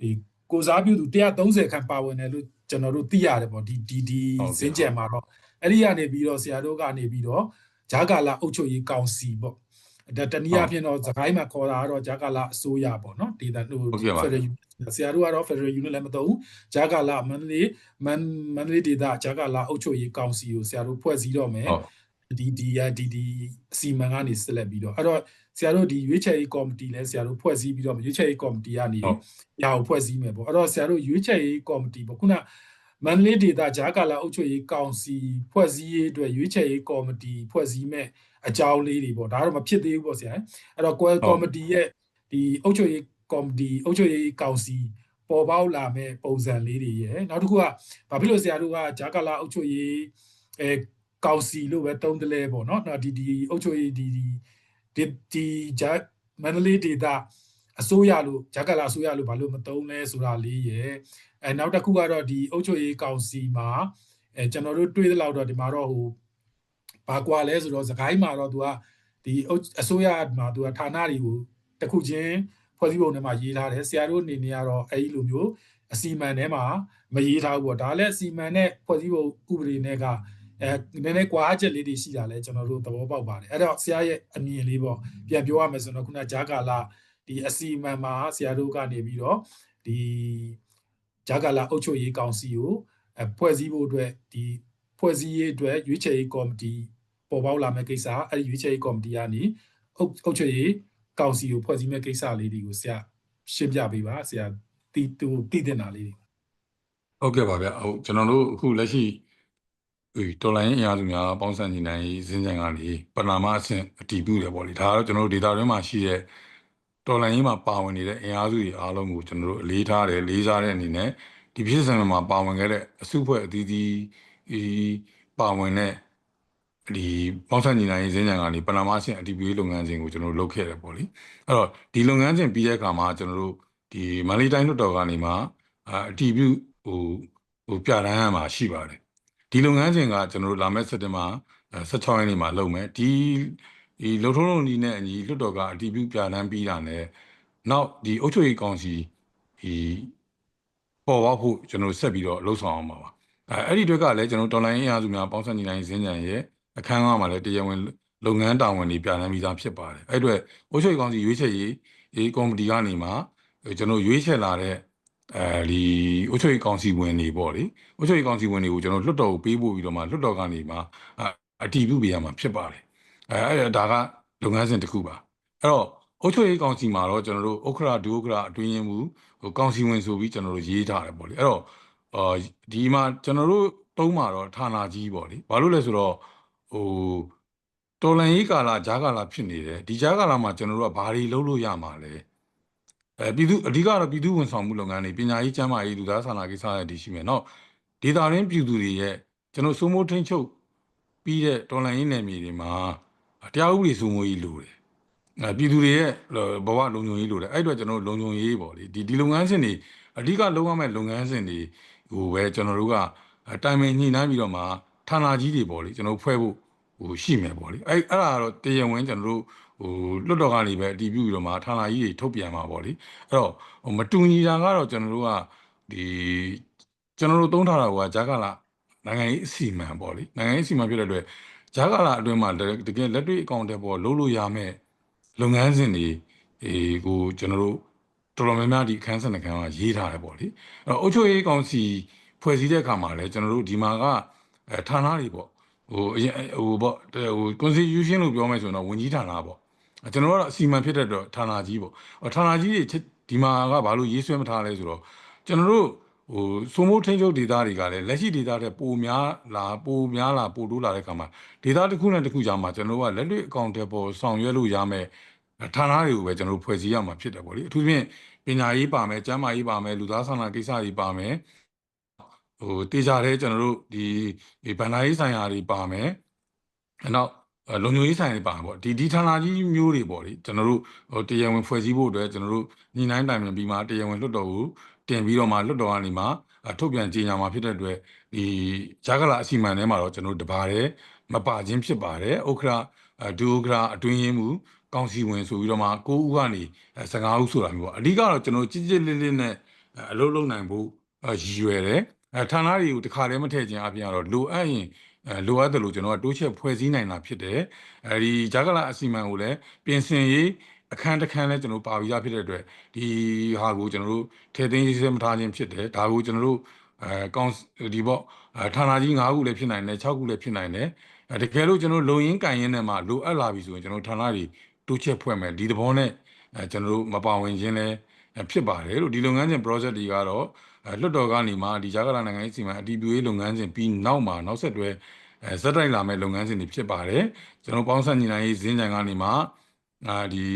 S1: ဒီကိုစားပြုသူ130ခန့်ပါဝင်တယ်လို့ ကျွန်တော်တို့သိရတယ်ပေါ့ဒီဒီဒီဇင်းကြံမှာတော့အဲ့ဒီကနေပြီးတော့ဆရာတို့ကနေပြီးတော့ဂျာကာလာအုပ်ချုပ်ရေးကောင်စီပေါ့ဒါတနည်းအားဖြင့်တော့သခိုင်းမှာခေါ်တာကတော့ဂျာကာလာအစိုးရပေါ့နော်ဒေသဟို Federal ဆရာတို့ကတော့ Federal Union လည်းမသုံးဘူးဂျာကာလာမန္တလေးမန္မန္တလေးဒေသဂျာကာလာအုပ်ချုပ်ရေးကောင်စီကိုဆရာတို့ဖွဲ့စည်းတော့မယ်ဒီဒီရဒီဒီအစီမံကနေဆက်လက်ပြီးတော့အဲ့တော့ ဆရာတို့ဒီရွေးချယ်ရေးကော်မတီလဲဆရာတို့ဖွဲ့စည်းပြီးတော့ရွေးချယ်ရေးကော်မတီကနေရာကိုဖွဲ့စည်းမယ်ပေါ့အဲ့တော့ဆရာတို့ရွေးချယ်ရေးကော်မတီပေါ့ခုနမန္တလေးဒေသဂျာကာလာအုပ်ချုပ်ရေးကောင်စီဖွဲ့စည်းရေးအတွက်ရွေးချယ်ရေးကော်မတီဖွဲ့စည်းမဲ့အကြောင်းလေးတွေပေါ့ဒါတော့မဖြစ်သေးဘူးပေါ့ဆရာအဲ့တော့ကွယ်ကော်မတီရဲ့ဒီအုပ်ချုပ်ရေးကော်မတီအုပ်ချုပ်ရေးကောင်စီပေါ်ပေါက်လာမဲ့ပုံစံလေးတွေရဲ့နောက်တစ်ခုကဘာဖြစ်လို့ဆရာတို့ကဂျာကာလာအုပ်ချုပ်ရေးအဲကောင်စီလို့ပဲတုံးတယ်လဲပေါ့နော်ဒီဒီအုပ်ချုပ်ရေးဒီဒီ ဒီဒီဂျာမန္တလေးဒေသအစိုးရလို့ဂျာကာလာအစိုးရလို့ဘာလို့မတုံးလဲဆိုတာလေးရဲ့အဲနောက်တစ်ခုကတော့ဒီအုပ်ချုပ်ရေးကောင်စီမှာအဲကျွန်တော်တို့တွေးသလောက်တော့ဒီမှာတော့ဟိုဘာကွာလဲဆိုတော့စကိုင်းမှာတော့သူကဒီအစိုးရမှာသူကဌာနတွေကိုတစ်ခုချင်းဖွဲ့စည်းပုံထဲမှာရေးထားတယ်ဆရာတို့အနေနဲ့ကတော့အဲဒီလိုမျိုးအစီအမံထဲမှာမရေးထားဘူးပေါ့ဒါလည်းအစီအမံနဲ့ဖွဲ့စည်းပုံဥပဒေနဲ့က အဲနည်းနည်းကွာချက်လေးတွေရှိတာလဲကျွန်တော်တို့သဘောပေါက်ပါတယ်အဲ့တော့ဆရာရဲ့အမြင်လေးပေါ့ပြန်ပြောရမယ်ဆိုတော့ခုနဂျာကာလာဒီအစီအမံမှာဆရာတို့ကနေပြီးတော့ဒီဂျာကာလာအုပ်ချုပ်ရေးကောင်စီကိုဖွဲ့စည်းဖို့အတွက်ဒီဖွဲ့စည်းရေးအတွက်ရွေးချယ်ရေးကော်မတီပေါ်ပေါက်လာမယ့်ကိစ္စအဲ့ဒီရွေးချယ်ရေးကော်မတီကနေအုပ်အုပ်ချုပ်ရေးကောင်စီကိုဖွဲ့စည်းမဲ့ကိစ္စလေးတွေကိုဆရာရှင်းပြပေးပါဆရာတီတူတည်တင်တာလေးတွေ
S2: ဟုတ်ကဲ့ပါဗျဟုတ်ကျွန်တော်တို့အခုလက်ရှိ ဟိုတော်လိုင်းအင်အားစုများပေါင်းစပ်ညီနိုင်ရေးစင်းကြံကနေပနာမအဆင့်အတည်ပြုတယ်ပေါ့လေဒါကတော့ကျွန်တော်တို့ဒေတာတွင်းမှာရှိတဲ့တော်လိုင်းရေးမှာပါဝင်နေတဲ့အင်အားစုတွေအားလုံးကိုကျွန်တော်တို့အလေးထားတယ်လေးစားတဲ့အနေနဲ့ဒီဖြစ်စဉ်မှာပါဝင်ခဲ့တဲ့အစုဖွဲ့အသီးသီးဒီပါဝင်တဲ့ဒီပေါင်းစပ်ညီနိုင်ရေးစင်းကြံကနေပနာမအဆင့်အတည်ပြုလုပ်ငန်းစဉ်ကိုကျွန်တော်တို့လုပ်ခဲ့တယ်ပေါ့လေအဲ့တော့ဒီလုပ်ငန်းစဉ်ပြီးတဲ့အခါမှာကျွန်တော်တို့ဒီမန္တလေးတိုင်းလွှတ်တော်ကနေမှအတည်ပြုဟိုဟိုပြဋ္ဌာန်းရမှာရှိပါတယ် ဒီလုပ်ငန်းစဉ်ကကျွန်တော်တို့လာမယ့်စက်တင်ဘာ16ရက်နေ့မှာလုပ်မယ်ဒီဒီလုံထုံးလုံးဒီနဲ့အညီလွတ်တော်ကအတည်ပြုပြဋ္ဌာန်းပြီးတာနဲ့နောက်ဒီအုပ်ချုပ်ရေးကောင်စီဒီပေါ်ပေါက်ဖို့ကျွန်တော်ဆက်ပြီးတော့လှုပ်ဆောင်အောင်ပါပါအဲအဲ့ဒီအတွက်ကလည်းကျွန်တော်တော်လိုင်းအင်အားစုများပေါင်းစပ်ညီနိုင်စင်းကြံရဲ့အခမ်းအနားမှာလည်းတရားဝင်လုပ်ငန်းတာဝန်တွေပြဋ္ဌာန်းပြီးသားဖြစ်ပါတယ်အဲ့အတွက်အုပ်ချုပ်ရေးကောင်စီရွေးချယ်ရေးဒီကော်မတီကနေမှကျွန်တော်ရွေးချယ်လာတဲ့ အဲဒီအုပ်ချုပ်ရေးကောင်စီဝင်တွေပေါ့လေအုပ်ချုပ်ရေးကောင်စီဝင်တွေကိုကျွန်တော်လွတ်တော်ကိုပေးပို့ပြီးတော့မှလွတ်တော်ကနေမှအတီးပြုပေးရမှာဖြစ်ပါတယ်အဲအဲ့ဒါကလုပ်ငန်းစဉ်တစ်ခုပါအဲ့တော့အုပ်ချုပ်ရေးကောင်စီမှာတော့ကျွန်တော်တို့ဥက္ခရာဒုဥက္ခရာအတွင်းရင်မှုဟိုကောင်စီဝင်ဆိုပြီးကျွန်တော်တို့ရေးထားတယ်ပေါ့လေအဲ့တော့အာဒီမှာကျွန်တော်တို့သုံးမှာတော့ဌာနကြီးပေါ့လေဘာလို့လဲဆိုတော့ဟိုတော်လန်ရေးကာလဂျားကာလဖြစ်နေတယ်ဒီဂျားကာလမှာကျွန်တော်တို့ကဘာတွေလုပ်လို့ရမှာလဲ အဲပြည်သူအဓိကတော့ပြည်သူဝန်ဆောင်မှုလုပ်ငန်းတွေပညာရေးကျန်းမာရေးလူသားစာနာကိစ္စတွေဒီရှိမယ်နော်ဒေတာရင်းပြည်သူတွေရဲ့ကျွန်တော်စိုးမိုးထိန်းချုပ်ပြီးတဲ့တော်လှန်ရေးနယ်မြေတွေမှာတရားဥပဒေစိုးမိုးရေးလိုတယ်အဲပြည်သူတွေရဲ့ဘဝလုံခြုံရေးလိုတယ်အဲ့တော့ကျွန်တော်လုံခြုံရေးပေါ့လေဒီဒီလုပ်ငန်းစဉ်တွေအဓိကလုပ်ရမယ့်လုပ်ငန်းစဉ်တွေကိုပဲကျွန်တော်တို့ကတိုင်ပင်ညှိနှိုင်းပြီးတော့မှဌာနကြီးတွေပေါ့လေကျွန်တော်ဖွဲ့ဖို့ဟိုရှိမယ်ပေါ့လေအဲ့အဲ့ဒါကတော့တရားဝင်ကျွန်တော်တို့ ဟိုလွတ်တော်ကနေပဲအတည်ပြုပြီးတော့မှဌာနကြီးတွေထုတ်ပြန်မှာပေါ့လေအဲ့တော့ဟိုမတူညီတာကတော့ကျွန်တော်တို့ကဒီကျွန်တော်တို့သုံးထားတာကဂျာကာလာနိုင်ငံရေးအစီအမံပေါ့လေနိုင်ငံရေးအစီအမံဖြစ်တဲ့အတွက်ဂျာကာလာအတွင်းမှာတကယ်လက်တွေ့အကောင့်တွေပေါ်လုံးလို့ရမယ်လုပ်ငန်းစဉ်တွေအေးကိုကျွန်တော်တို့တော်တော်များများဒီအခန်းစနခန်းကရေးထားတယ်ပေါ့လေအဲ့တော့အုတ်ချုပ်ရေးကောင်စီဖွဲ့စည်းတဲ့အခါမှာလည်းကျွန်တော်တို့ဒီမှာကအဲဌာနတွေပေါ့ဟိုအရင်ဟိုပေါ့ဟို constitution လို့ပြောမယ်ဆိုရင်တော့ဝန်ကြီးဌာနပေါ့ ကျွန်တော်ကတော့အစီအမံဖြစ်တဲ့တော့ဌာနကြီးပေါ့ဌာနကြီးတွေဒီမှာကဘာလို့ရေးဆွဲမထားလဲဆိုတော့ကျွန်တော်တို့ဟိုစိုးမိုးထိန်းချုပ်ဒေတာတွေကလည်းလက်ရှိဒေတာတဲ့ပိုများလာပိုများလာပိုတိုးလာတဲ့ခါမှာဒေတာတစ်ခုနဲ့တစ်ခုကြားမှာကျွန်တော်တို့ကလက်တွေ့အကောင့်တွေပေါ်ဆောင်ရွက်လို့ရမယ်ဌာနတွေကိုပဲကျွန်တော်တို့ဖွဲ့စည်းရမှာဖြစ်တယ်ပေါ့လေအထူးသဖြင့်ပညာရေးပါမယ်ကျန်းမာရေးပါမယ်လူသားစာနာကိစ္စတွေပါမယ်ဟိုတေချာတဲ့ကျွန်တော်တို့ဒီဒီဗန္ဒာရေးဆိုင်ရာတွေပါမယ်နောက် လုံခြုံရေးဆိုင်တွေပါပေါ့ဒီဒီဌာနကြီးမျိုးတွေပေါ့လေကျွန်တော်တို့ဟိုတရားဝင်ဖွဲ့စည်းဖို့အတွက်ကျွန်တော်တို့ညီနိုင်တိုင်ပင်ပြီးမှတရားဝင်လွှတ်တော်ကိုတင်ပြီးတော့မှလွှတ်တော်ကနေမှထုတ်ပြန်ကြေညာမှာဖြစ်တဲ့အတွက်ဒီဂျာကလာအစီအမံထဲမှာတော့ကျွန်တော်တို့တပါးတယ်မပါခြင်းဖြစ်ပါတယ်ဥက္ခရာဒုဥက္ခရာအတွင်းရင်းမှုကောင်စီဝင်ဆိုပြီးတော့မှ9ဦးကနေ15ဦးဆိုတာမျိုးပေါ့အဓိကတော့ကျွန်တော်ကြည်ကြည်လေးလေးနဲ့အလုပ်လုပ်နိုင်ဖို့ရည်ရွယ်တယ်အဲဌာနတွေကိုတခါတည်းမထည့်ခြင်းအပြင်ကတော့လိုအပ်ရင် အဲလိုအပ်တယ်လို့ကျွန်တော်ကတိုးချက်ဖွဲ့စည်းနိုင်တာဖြစ်တယ်အဲဒီဂျာကလာအစီအမံကိုလည်းပြင်ဆင်ရေးအခန်းတစ်ခန်းလဲကျွန်တော်ပါပြီးသားဖြစ်တဲ့အတွက်ဒီဟာကိုကျွန်တော်တို့ထည့်သိမ်းရေးစမထားခြင်းဖြစ်တယ်ဒါကိုကျွန်တော်တို့အဲကောင်ဒီပေါ့ဌာနကြီး9ခုလည်းဖြစ်နိုင်တယ်6ခုလည်းဖြစ်နိုင်တယ်တကယ်လို့ကျွန်တော်လုံရင်းကန်ရင်းနဲ့မှလိုအပ်လာပြီဆိုရင်ကျွန်တော်ဌာနတွေတိုးချက်ဖွဲ့မယ်ဒီသဘောနဲ့အဲကျွန်တော်တို့မပါဝင်ခြင်းလည်းဖြစ်ပါတယ်လို့ဒီလုပ်ငန်းစဉ် project တွေကတော့လွတ်တော်ကနေမှဒီဂျာကလာနိုင်ငံရေးစီမံအတည်ပြုရေးလုပ်ငန်းစဉ်ပြီးနောက်မှာနောက်ဆက်တွဲ အဲဇက်တိုက်လာမဲ့လုပ်ငန်းစဉ်တွေဖြစ်ပါတယ်ကျွန်တော်ပေါင်းဆက်ညီနိုင်ရေးဇင်းကြံကနေမှအာဒီ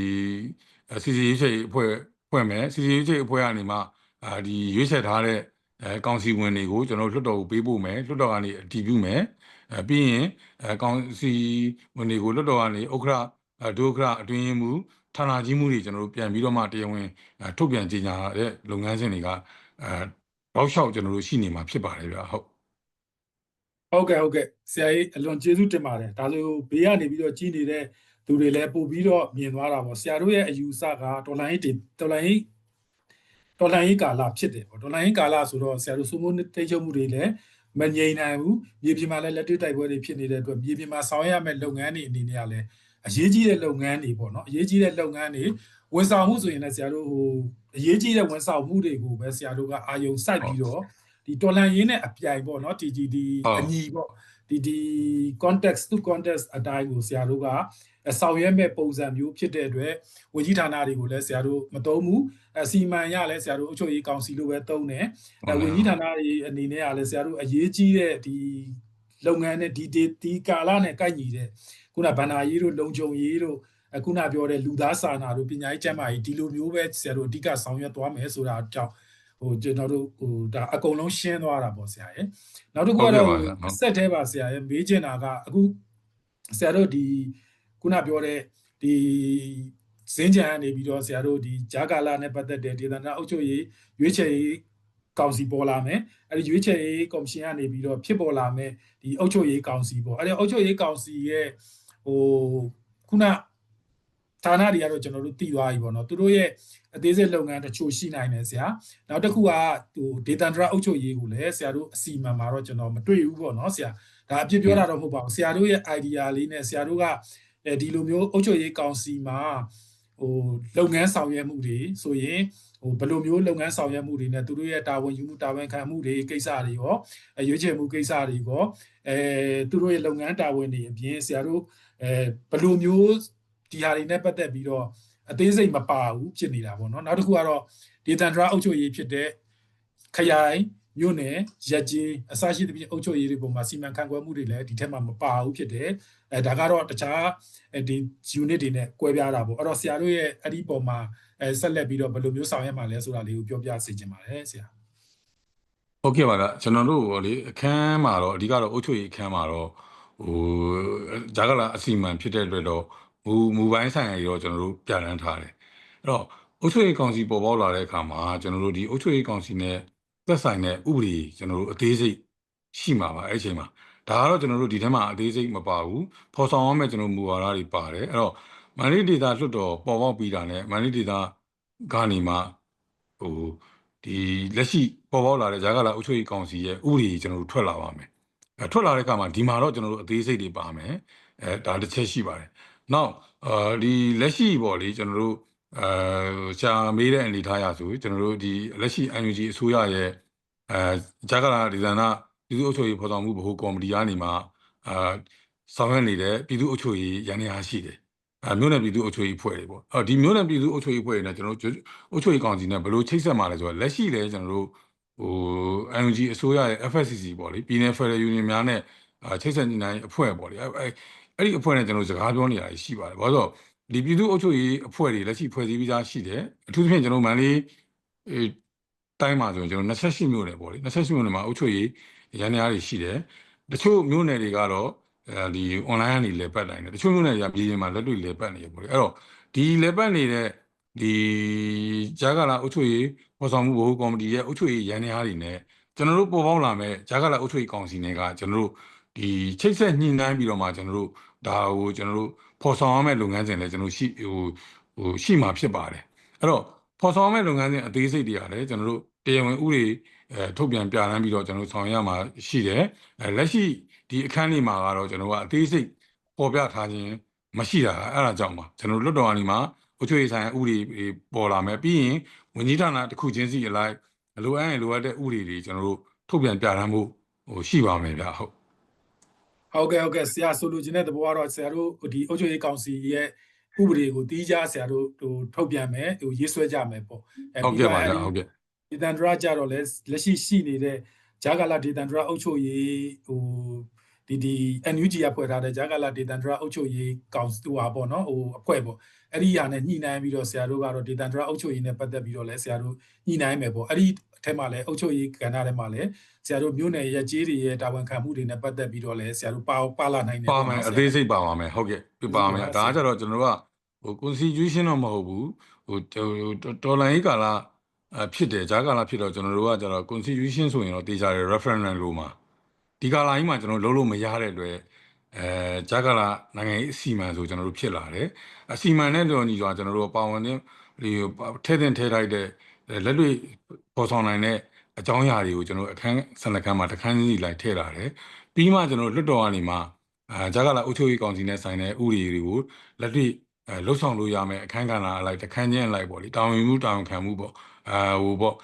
S2: စီစီရေးချေအဖွဲ့ဖွဲ့မယ်စီစီရေးချေအဖွဲ့ကနေမှအာဒီရွေးချယ်ထားတဲ့အဲကောင်စီဝင်တွေကိုကျွန်တော်လွှတ်တော်ကိုပေးပို့မယ်လွှတ်တော်ကနေအတည်ပြုမယ်အဲပြီးရင်အဲကောင်စီဝင်တွေကိုလွှတ်တော်ကနေဥက္ခရာဒုက္ခရာအတွင်းရင်မူဌာနကြီးမှုတွေကျွန်တော်တို့ပြန်ပြီးတော့မှတရားဝင်ထုတ်ပြန်ကြေညာတဲ့လုပ်ငန်းစဉ်တွေကအဲတောက်လျှောက်ကျွန်တော်တို့ရှိနေမှာဖြစ်ပါတယ်ဗျာဟုတ်
S1: ဟုတ်ကဲ့ဟုတ်ကဲ့ဆရာကြီးအလွန်ကျေးဇူးတင်ပါတယ်ဒါဆိုဘေးကနေပြီးတော့ကြီးနေတဲ့သူတွေလည်းပို့ပြီးတော့မြင်သွားတာပေါ့ဆရာတို့ရဲ့အယူဆကဒေါ်လာရေးဒေါ်လာရေးဒေါ်လာရေးကာလဖြစ်တယ်ပေါ့ဒေါ်လာရေးကာလဆိုတော့ဆရာတို့စုမိုးတိတ်ချုပ်မှုတွေလည်းမငြိမ်နိုင်ဘူးမြေပြင်မှာလည်းလက်တွေ့တိုက်ပွဲတွေဖြစ်နေတဲ့အတွက်မြေပြင်မှာဆောင်ရွက်ရမယ့်လုပ်ငန်းတွေအနေနဲ့ကလည်းအရေးကြီးတဲ့လုပ်ငန်းတွေပေါ့နော်အရေးကြီးတဲ့လုပ်ငန်းတွေဝန်ဆောင်မှုဆိုရင်လည်းဆရာတို့ဟိုအရေးကြီးတဲ့ဝန်ဆောင်မှုတွေကိုပဲဆရာတို့ကအာယုံစိုက်ပြီးတော့ ဒီတော်လန်ရင်းနဲ့အပြိုင်ပေါ့နော်ဒီဒီဒီအညီပေါ့ဒီဒီ context to context အတိုင်းကိုဆရာတို့ကဆောင်ရွက်မဲ့ပုံစံမျိုးဖြစ်တဲ့အတွက်ဝန်ကြီးဌာနတွေကိုလည်းဆရာတို့မတုံးဘူးအစီမံရလည်းဆရာတို့အုပ်ချုပ်ရေးကောင်စီလိုပဲတုံးတယ်ဝန်ကြီးဌာနတွေအနေနဲ့ကလည်းဆရာတို့အရေးကြီးတဲ့ဒီလုပ်ငန်းနဲ့ဒီဒီကာလနဲ့ကိုက်ညီတဲ့ခုနဗန္နာရေးတို့လုံခြုံရေးတို့အခုနပြောတဲ့လူသားစာနာတို့ပညာရေးကျန်းမာရေးဒီလိုမျိုးပဲဆရာတို့အဓိကဆောင်ရွက်သွားမယ်ဆိုတာအကြောင်း ဟိုကျွန်တော်တို့ဟိုဒါအကုန်လုံးရှင်းသွားတာပေါ့ဆရာရဲ့နောက်တစ်ခုကတော့ဆက်သေးပါဆရာရဲ့မေးချင်တာကအခုဆရာတို့ဒီခုနပြောတဲ့ဒီစင်းကြံကနေပြီးတော့ဆရာတို့ဒီဂျာကာလာနဲ့ပတ်သက်တဲ့ဒေသနာအုပ်ချုပ်ရေးရွေးချယ်ရေးကောင်စီပေါ်လာမယ်အဲဒီရွေးချယ်ရေးကော်မရှင်ကနေပြီးတော့ဖြစ်ပေါ်လာမယ်ဒီအုပ်ချုပ်ရေးကောင်စီပေါ့အဲဒီအုပ်ချုပ်ရေးကောင်စီရဲ့ဟိုခုန ဌာနတွေကတော့ကျွန်တော်တို့တည်သွားပြီပေါ့နော်သူတို့ရဲ့အသေးစိတ်လုပ်ငန်းတချို့ရှိနိုင်တယ်ဆရာနောက်တစ်ခုကဟိုဒေတာဒရာအုပ်ချုပ်ရေးကိုလည်းဆရာတို့အစီအမံမှာတော့ကျွန်တော်မတွေ့ဘူးပေါ့နော်ဆရာဒါအပြစ်ပြောတာတော့မဟုတ်ပါဘူးဆရာတို့ရဲ့ idea လေးနဲ့ဆရာတို့ကအဲဒီလိုမျိုးအုပ်ချုပ်ရေးကောင်စီမှာဟိုလုပ်ငန်းဆောင်ရွက်မှုတွေဆိုရင်ဟိုဘယ်လိုမျိုးလုပ်ငန်းဆောင်ရွက်မှုတွေနဲ့သူတို့ရဲ့တာဝန်ယူမှုတာဝန်ခံမှုတွေကိစ္စတွေရောရွေးချယ်မှုကိစ္စတွေရောအဲသူတို့ရဲ့လုပ်ငန်းတာဝန်တွေအပြင်ဆရာတို့အဲဘယ်လိုမျိုး ဒီဟာတွေနဲ့ပတ်သက်ပြီးတော့အသေးစိတ်မပါဘူးဖြစ်နေတာပေါ့နော်နောက်တစ်ခုကတော့ဒေသန္တရအုပ်ချုပ်ရေးဖြစ်တဲ့ခရိုင်မြို့နယ်ရက်ကြီးအစရှိသဖြင့်အုပ်ချုပ်ရေးတွေပုံမှာစီမံခန့်ခွဲမှုတွေလည်းဒီထက်မှမပါဘူးဖြစ်တယ်အဲဒါကတော့တခြားဒီ unit တွေနဲ့ကွဲပြားတာပေါ့အဲ့တော့ဆရာတို့ရဲ့အဲ့ဒီပုံမှာအဲဆက်လက်ပြီးတော့ဘယ်လိုမျိုးဆောင်ရွက်မှာလဲဆိုတာလေးကိုပြောပြစေချင်ပါတယ်ဆရာ
S2: ဟုတ်ကဲ့ပါဗျကျွန်တော်တို့ဟိုလေအခန်းမှာတော့အဓိကတော့အုတ်ချုပ်ရေးအခန်းမှာတော့ဟိုဂျာကလာအစီမံဖြစ်တဲ့အတွက်တော့ မူမူပိုင်းဆိုင်ရာတွေတော့ကျွန်တော်တို့ပြဋ္ဌာန်းထားတယ်အဲ့တော့အုတ်ချုပ်ရေးကောင်စီပေါ်ပေါက်လာတဲ့အခါမှာကျွန်တော်တို့ဒီအုတ်ချုပ်ရေးကောင်စီနဲ့သက်ဆိုင်တဲ့ဥပဒေကျွန်တော်တို့အသေးစိတ်ရှိမှာပါအဲ့ဒီအချိန်မှာဒါကတော့ကျွန်တော်တို့ဒီထဲမှာအသေးစိတ်မပါဘူးဖော်ဆောင်ရမယ့်ကျွန်တော်မူဝါဒတွေပါတယ်အဲ့တော့မန္တလေးဒေသလွှတ်တော်ပေါ်ပေါက်ပြီးတာနဲ့မန္တလေးဒေသကနေမှဟိုဒီလက်ရှိပေါ်ပေါက်လာတဲ့ဂျာကလာအုပ်ချုပ်ရေးကောင်စီရဲ့ဥပဒေကျွန်တော်တို့ထွက်လာပါမယ်အဲထွက်လာတဲ့အခါမှာဒီမှာတော့ကျွန်တော်တို့အသေးစိတ်တွေပါမယ်အဲဒါတစ်ချက်ရှိပါတယ် နောက်အာဒီလက်ရှိပေါ့လေကျွန်တော်တို့အဲရှာမေးတဲ့အနေထားရဆိုကျွန်တော်တို့ဒီလက်ရှိ UNG အစိုးရရဲ့အဲဂျာကလာဒီဇိုင်နာပြည်သူ့အုပ်ချုပ်ရေးဖော်ဆောင်မှုဗဟိုကော်မတီကနေမှအာဆောင်ရွက်နေတဲ့ပြည်သူ့အုပ်ချုပ်ရေးရန်နေရာရှိတယ်အဲမြို့နယ်ပြည်သူ့အုပ်ချုပ်ရေးဖွဲ့တွေပေါ့အော်ဒီမြို့နယ်ပြည်သူ့အုပ်ချုပ်ရေးဖွဲ့တွေနဲ့ကျွန်တော်တို့အုပ်ချုပ်ရေးကောင်စီနဲ့ဘယ်လိုချိတ်ဆက်မှာလဲဆိုတော့လက်ရှိလဲကျွန်တော်တို့ဟို NUG အစိုးရရဲ့ FSCC ပေါ့လေပြည်내 ဖက်ဒရယ်ယူနီယံများနဲ့အာချိတ်ဆက်ညီနိုင်အဖွဲ့ပေါ့လေအဲ အဲ့ဒီအဖွဲ့နဲ့ကျွန်တော်တို့စကားပြောနေတာရှိပါတယ်ဘာလို့ဆိုဒီပြည်သူ့အုပ်ချုပ်ရေးအဖွဲ့တွေလက်ရှိဖွဲ့စည်းပြီးသားရှိတယ်အထူးသဖြင့်ကျွန်တော်မန္တလေးအဲတိုင်းမှာဆိုရင်ကျွန်တော်28မြို့နယ်ပေါ့လေ28မြို့နယ်မှာအုပ်ချုပ်ရေးရန်နေရာတွေရှိတယ်တချို့မြို့နယ်တွေကတော့အဲဒီ online ကနေလေပတ်နိုင်တယ်တချို့မြို့နယ်တွေကပြည်ရင်မှာလက်တွေ့လေပတ်နေရပေါ့လေအဲ့တော့ဒီလေပတ်နေတဲ့ဒီဂျာကလာအုပ်ချုပ်ရေးပေါ်ဆောင်မှုဘိုးကော်မတီရဲ့အုပ်ချုပ်ရေးရန်နေရာတွေနဲ့ကျွန်တော်တို့ပေါ်ပေါက်လာမဲ့ဂျာကလာအုပ်ချုပ်ရေးကောင်စီတွေကကျွန်တော်တို့ဒီချိတ်ဆက်ညှိနှိုင်းပြီးတော့မှကျွန်တော်တို့ ဒါကိုကျွန်တော်တို့ပေါ်ဆောင်ရမယ့်လုပ်ငန်းစဉ်လည်းကျွန်တော်ရှိဟိုဟိုရှိမှာဖြစ်ပါတယ်အဲ့တော့ပေါ်ဆောင်ရမယ့်လုပ်ငန်းစဉ်အသေးစိတ်တွေကလည်းကျွန်တော်တို့တရားဝင်ဥပဒေအဲထုတ်ပြန်ပြဋ္ဌာန်းပြီးတော့ကျွန်တော်တို့ဆောင်ရွက်ရမှာရှိတယ်အဲလက်ရှိဒီအခန်းလေးမှာကတော့ကျွန်တော်ကအသေးစိတ်ပေါ်ပြထားခြင်းမရှိတာအဲ့ဒါကြောင့်ပါကျွန်တော်လွတ်တော်အနေမှာအုပ်ချုပ်ရေးဆိုင်ရာဥပဒေပေါ်လာမယ်ပြီးရင်ဝန်ကြီးဌာနတစ်ခုချင်းစီအလိုက်လိုအပ်ရင်လိုအပ်တဲ့ဥပဒေတွေကျွန်တော်တို့ထုတ်ပြန်ပြဋ္ဌာန်းဖို့ဟိုရှိပါမယ်ဗျဟုတ်
S1: ဟုတ်ကဲ့ဟုတ်ကဲ့ဆရာဆိုလိုချင်တဲ့သဘောကတော့ဆရာတို့ဒီအုပ်ချုပ်ရေးကောင်စီရဲ့ဥပဒေကိုတီးခြားဆရာတို့ဟိုထုတ်ပြန်မယ်ဟိုရေးဆွဲကြမယ်ပေါ့
S2: ဟုတ်ကဲ့ပါဗျဟုတ်ကဲ့
S1: ဒေသန္တရကြတော့လဲလက်ရှိရှိနေတဲ့ဂျာကာလာဒေသန္တရအုပ်ချုပ်ရေးဟိုဒီဒီ NUG ရဖွဲ့ထားတဲ့ဂျာကာလာဒေသန္တရအုပ်ချုပ်ရေးကောင်စီဟိုပါပေါ့နော်ဟိုအဖွဲ့ပေါ့အဲ့ဒီဟာနဲ့ညှိနှိုင်းပြီးတော့ဆရာတို့ကတော့ဒေသန္တရအုပ်ချုပ်ရေးနဲ့ပတ်သက်ပြီးတော့လဲဆရာတို့ညှိနှိုင်းမယ်ပေါ့အဲ့ဒီအ ထက်မှာလဲအုပ်ချုပ်ရေးကဏ္ဍထဲမှာလဲဆရာတို့မြို့နယ်ရဲ့ကြေးတွေရဲ့တာဝန်ခံမှုတွေနဲ့ပတ်သက်ပြီးတော့လဲဆရာတို့ပါပါလာနိုင်တယ်
S2: ပါမယ်အသေးစိတ်ပါပါမယ်ဟုတ်ကဲ့ပြပါမယ်ဒါကကြတော့ကျွန်တော်တို့ကဟို constitution တော့မဟုတ်ဘူးဟိုတော်လိုင်းရေးကာလအဖြစ်တယ်ဂျာကာလဖြစ်တော့ကျွန်တော်တို့ကကြတော့ constitution ဆိုရင်တော့တေချာတယ် referendum လို့မှာဒီကာလကြီးမှာကျွန်တော်လုံးလို့မရတဲ့အတွက်အဲဂျာကာလာနိုင်ငံရေးအစီအမံဆိုကျွန်တော်တို့ဖြစ်လာတယ်အစီအမံနဲ့တော့ညီစွာကျွန်တော်တို့ပါဝင်တဲ့ဒီထဲတဲ့ထဲထိုက်တဲ့ လက်တွေ့ပေါ်ဆောင်နိုင်တဲ့အကြောင်းအရာတွေကိုကျွန်တော်အခန်းစနခန်းမှာတခန်းစီလိုက်ထည့်လာတယ်ပြီးမှကျွန်တော်လွတ်တော်ကနေမှအာဂျာကာလာအုပ်ချုပ်ရေးကောင်စီနဲ့ဆိုင်တဲ့ဥပဒေတွေကိုလက်တွေ့အဲလှုပ်ဆောင်လို့ရမယ်အခန်းကဏ္ဍအလိုက်တခန်းချင်းအလိုက်ပေါ့လေတာဝန်မှုတာဝန်ခံမှုပေါ့အာဟိုပေါ့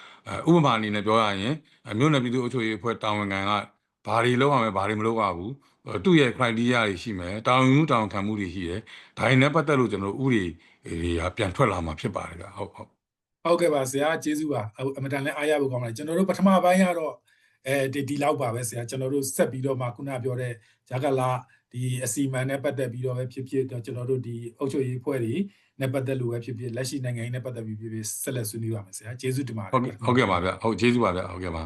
S2: ဥပမာအနေနဲ့ပြောရရင်မြို့နယ်ပြည်သူ့အုပ်ချုပ်ရေးအဖွဲ့တာဝန်ခံကဘာတွေလုပ်ရမလဲဘာတွေမလုပ်ရဘူးသူ့ရဲ့ criteria တွေရှိမယ်တာဝန်မှုတာဝန်ခံမှုတွေရှိတယ်ဒါတွေနဲ့ပတ်သက်လို့ကျွန်တော်ဥပဒေတွေကပြန်ထွက်လာမှာဖြစ်ပါတယ်ဗျဟုတ်ဟုတ်
S1: ဟုတ်ကဲ့ပါဆရာကျေးဇူးပါအမတန်လည်းအားရဖို့ကောင်းပါတယ်ကျွန်တော်တို့ပထမပိုင်းကတော့အဲဒီဒီလောက်ပါပဲဆရာကျွန်တော်တို့ဆက်ပြီးတော့မှခုနပြောတဲ့ဂျာကလာဒီအစီအမံနဲ့ပတ်သက်ပြီးတော့ပဲဖြစ်ဖြစ်ကျွန်တော်တို့ဒီအုပ်ချုပ်ရေးဖွဲ့တွေနဲ့ပတ်သက်လို့ပဲဖြစ်ဖြစ်လက်ရှိနိုင်ငံရေးနဲ့ပတ်သက်ပြီးဖြစ်ဖြစ်ဆက်လက်ဆွေးနွေးပါမယ်ဆရာကျေးဇူးတင်ပါတယ်
S2: ဟုတ်ကဲ့ဟုတ်ကဲ့ပါဗျဟုတ်ကျေးဇူးပါဗျဟုတ်ကဲ့ပါ